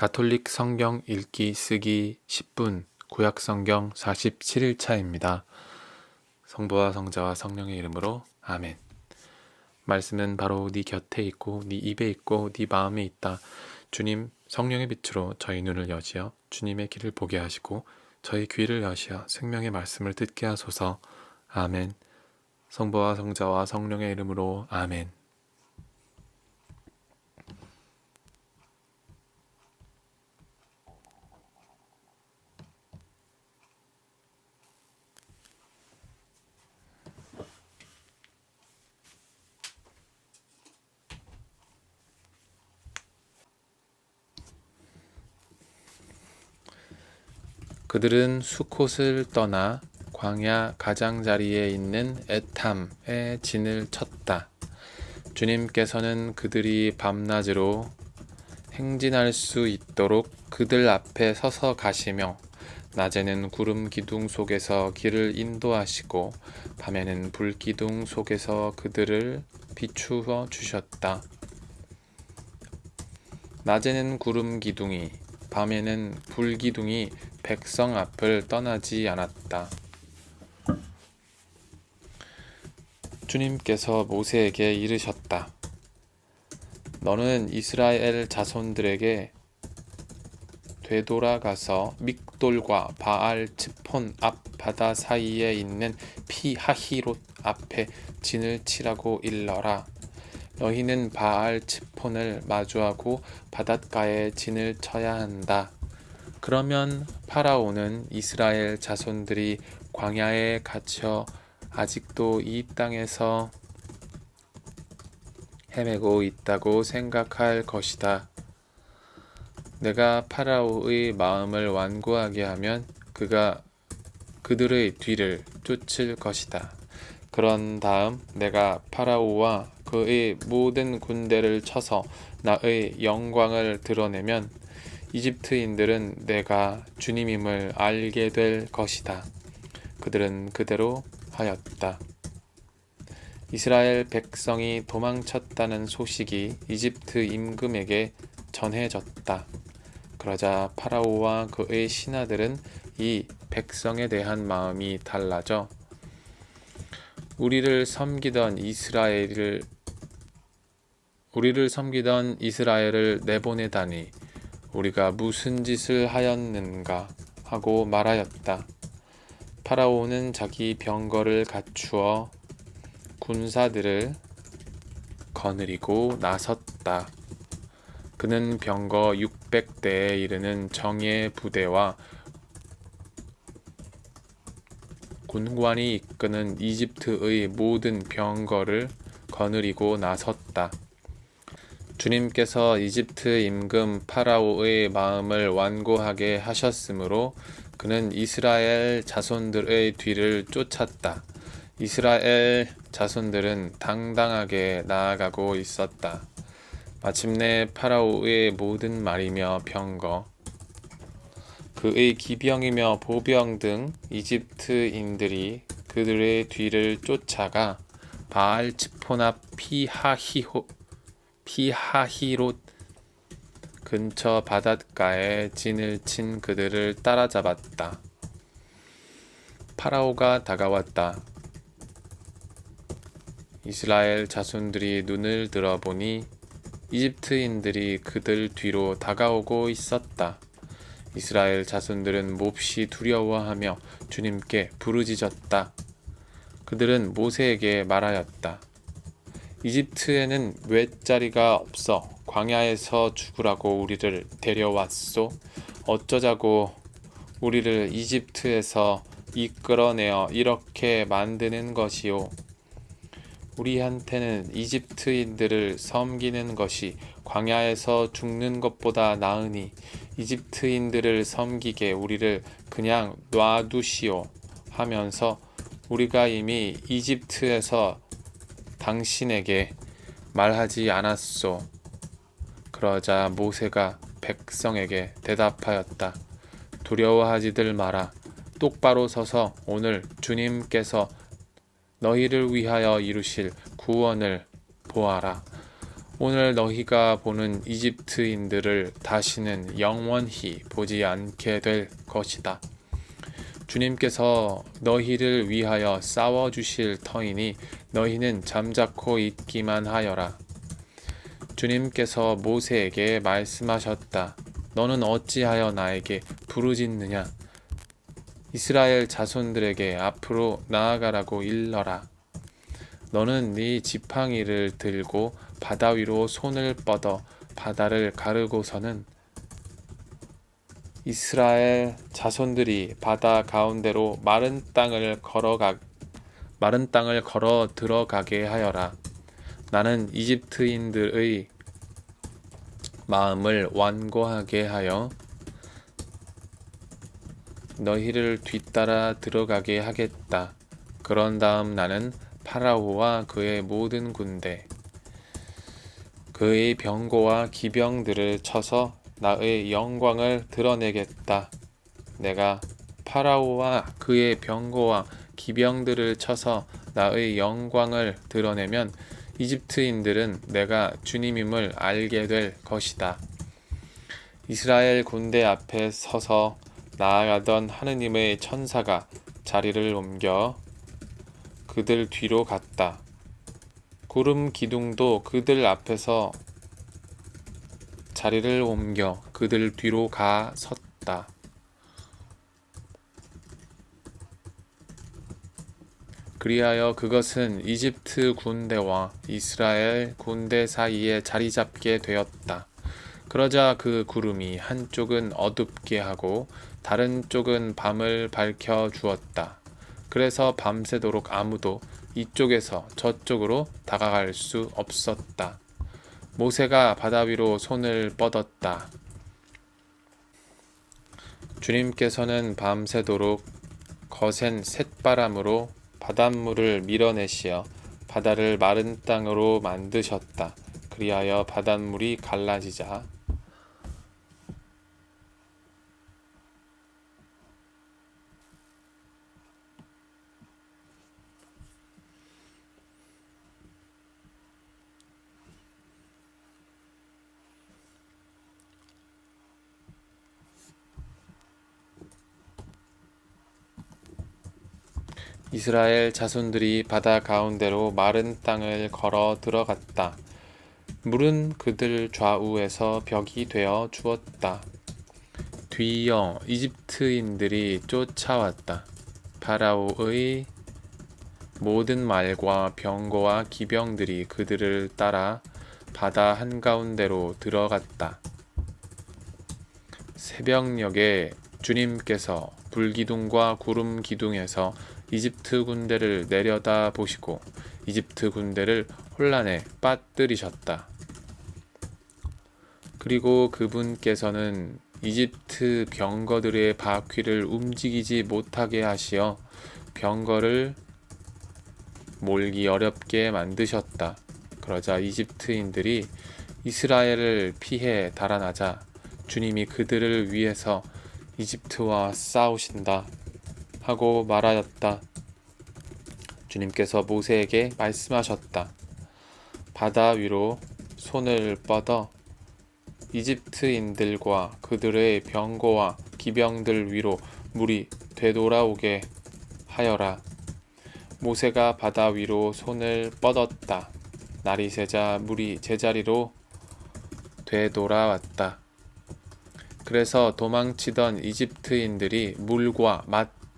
가톨릭 성경 읽기 쓰기 10분 구약 성경 47일 차입니다. 성부와 성자와 성령의 이름으로 아멘. 말씀은 바로 네 곁에 있고 네 입에 있고 네 마음에 있다. 주님 성령의 빛으로 저희 눈을 여시어 주님의 길을 보게 하시고 저희 귀를 여시어 생명의 말씀을 듣게 하소서. 아멘. 성부와 성자와 성령의 이름으로 아멘. 그들은 수콧을 떠나 광야 가장자리에 있는 에탐에 진을 쳤다. 주님께서는 그들이 밤낮으로 행진할 수 있도록 그들 앞에 서서 가시며 낮에는 구름 기둥 속에서 길을 인도하시고 밤에는 불 기둥 속에서 그들을 비추어 주셨다. 낮에는 구름 기둥이 밤에는 불 기둥이 백성 앞을 떠나지 않았다. 주님께서 모세에게 이르셨다. 너는 이스라엘 자손들에게 되돌아가서 믹돌과 바알 츠폰 앞 바다 사이에 있는 피하히롯 앞에 진을 치라고 일러라. 너희는 바알 츠폰을 마주하고 바닷가에 진을 쳐야 한다. 그러면 파라오는 이스라엘 자손들이 광야에 갇혀 아직도 이 땅에서 헤매고 있다고 생각할 것이다. 내가 파라오의 마음을 완고하게 하면 그가 그들의 뒤를 쫓을 것이다. 그런 다음 내가 파라오와 그의 모든 군대를 쳐서 나의 영광을 드러내면 이집트인들은 내가 주님임을 알게 될 것이다. 그들은 그대로 하였다. 이스라엘 백성이 도망쳤다는 소식이 이집트 임금에게 전해졌다. 그러자 파라오와 그의 신하들은 이 백성에 대한 마음이 달라져 우리를 섬기던 이스라엘을 우리를 섬기던 이스라엘을 내보내다니 우리가 무슨 짓을 하였는가 하고 말하였다. 파라오는 자기 병거를 갖추어 군사들을 거느리고 나섰다. 그는 병거 600대에 이르는 정예 부대와 군관이 이끄는 이집트의 모든 병거를 거느리고 나섰다. 주님께서 이집트 임금 파라오의 마음을 완고하게 하셨으므로 그는 이스라엘 자손들의 뒤를 쫓았다. 이스라엘 자손들은 당당하게 나아가고 있었다. 마침내 파라오의 모든 말이며 병거, 그의 기병이며 보병 등 이집트인들이 그들의 뒤를 쫓아가 바알 츠포나 피하히호 피하히롯 근처 바닷가에 진을 친 그들을 따라잡았다. 파라오가 다가왔다. 이스라엘 자손들이 눈을 들어보니 이집트인들이 그들 뒤로 다가오고 있었다. 이스라엘 자손들은 몹시 두려워하며 주님께 부르짖었다. 그들은 모세에게 말하였다. 이집트에는 외자리가 없어 광야에서 죽으라고 우리를 데려왔소. 어쩌자고 우리를 이집트에서 이끌어내어 이렇게 만드는 것이요. 우리한테는 이집트인들을 섬기는 것이 광야에서 죽는 것보다 나으니 이집트인들을 섬기게 우리를 그냥 놔두시오 하면서 우리가 이미 이집트에서 당신에게 말하지 않았소. 그러자 모세가 백성에게 대답하였다. 두려워하지들 마라. 똑바로 서서 오늘 주님께서 너희를 위하여 이루실 구원을 보아라. 오늘 너희가 보는 이집트인들을 다시는 영원히 보지 않게 될 것이다. 주님께서 너희를 위하여 싸워 주실 터이니 너희는 잠자코 있기만 하여라. 주님께서 모세에게 말씀하셨다. 너는 어찌하여 나에게 부르짖느냐? 이스라엘 자손들에게 앞으로 나아가라고 일러라. 너는 네 지팡이를 들고 바다 위로 손을 뻗어 바다를 가르고서는 이스라엘 자손들이 바다 가운데로 마른 땅을 걸어가 마른 땅을 걸어 들어가게 하여라. 나는 이집트인들의 마음을 완고하게 하여 너희를 뒤따라 들어가게 하겠다. 그런 다음 나는 파라오와 그의 모든 군대, 그의 병거와 기병들을 쳐서 나의 영광을 드러내겠다. 내가 파라오와 그의 병거와 기병들을 쳐서 나의 영광을 드러내면 이집트인들은 내가 주님임을 알게 될 것이다. 이스라엘 군대 앞에 서서 나아가던 하느님의 천사가 자리를 옮겨 그들 뒤로 갔다. 구름 기둥도 그들 앞에서 자리를 옮겨 그들 뒤로 가 섰다. 그리하여 그것은 이집트 군대와 이스라엘 군대 사이에 자리 잡게 되었다. 그러자 그 구름이 한쪽은 어둡게 하고 다른 쪽은 밤을 밝혀 주었다. 그래서 밤새도록 아무도 이쪽에서 저쪽으로 다가갈 수 없었다. 모세가 바다 위로 손을 뻗었다. 주님께서는 밤새도록 거센 쇳바람으로 바닷물을 밀어내시어 바다를 마른 땅으로 만드셨다. 그리하여 바닷물이 갈라지자 이스라엘 자손들이 바다 가운데로 마른 땅을 걸어 들어갔다. 물은 그들 좌우에서 벽이 되어 주었다. 뒤이어 이집트인들이 쫓아왔다. 파라오의 모든 말과 병거와 기병들이 그들을 따라 바다 한가운데로 들어갔다. 새벽녘에 주님께서 불기둥과 구름 기둥에서 이집트 군대를 내려다 보시고 이집트 군대를 혼란에 빠뜨리셨다. 그리고 그분께서는 이집트 병거들의 바퀴를 움직이지 못하게 하시어 병거를 몰기 어렵게 만드셨다. 그러자 이집트인들이 이스라엘을 피해 달아나자 주님이 그들을 위해서 이집트와 싸우신다 하고 말하였다. 주님께서 모세에게 말씀하셨다. 바다 위로 손을 뻗어 이집트인들과 그들의 병거와 기병들 위로 물이 되돌아오게 하여라. 모세가 바다 위로 손을 뻗었다. 날이 새자 물이 제자리로 되돌아왔다. 그래서 도망치던 이집트인들이 물과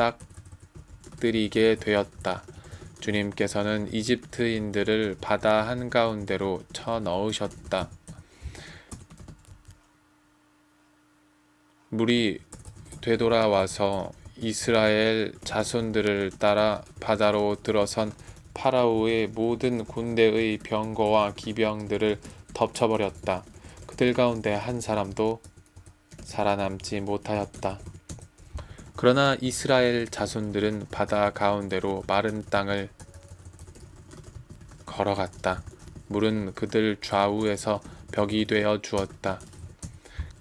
맞닥뜨리게 되었다. 주님께서는 이집트인들을 바다 한가운데로 쳐 넣으셨다. 물이 되돌아와서 이스라엘 자손들을 따라 바다로 들어선 파라오의 모든 군대의 병거와 기병들을 덮쳐버렸다. 그들 가운데 한 사람도 살아남지 못하였다. 그러나 이스라엘 자손들은 바다 가운데로 마른 땅을 걸어갔다. 물은 그들 좌우에서 벽이 되어 주었다.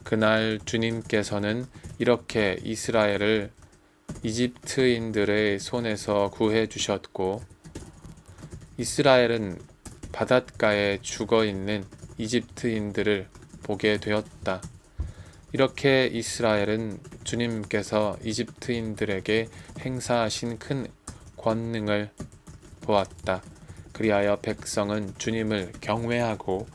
그날 주님께서는 이렇게 이스라엘을 이집트인들의 손에서 구해 주셨고 이스라엘은 바닷가에 죽어 있는 이집트인들을 보게 되었다. 이렇게 이스라엘은 주님께서 이집트인들에게 행사하신 큰 권능을 보았다. 그리하여 백성은 주님을 경외하고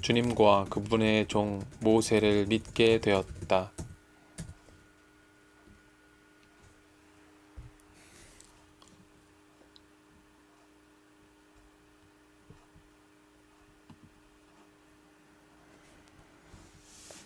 주님과 그분의 종 모세를 믿게 되었다.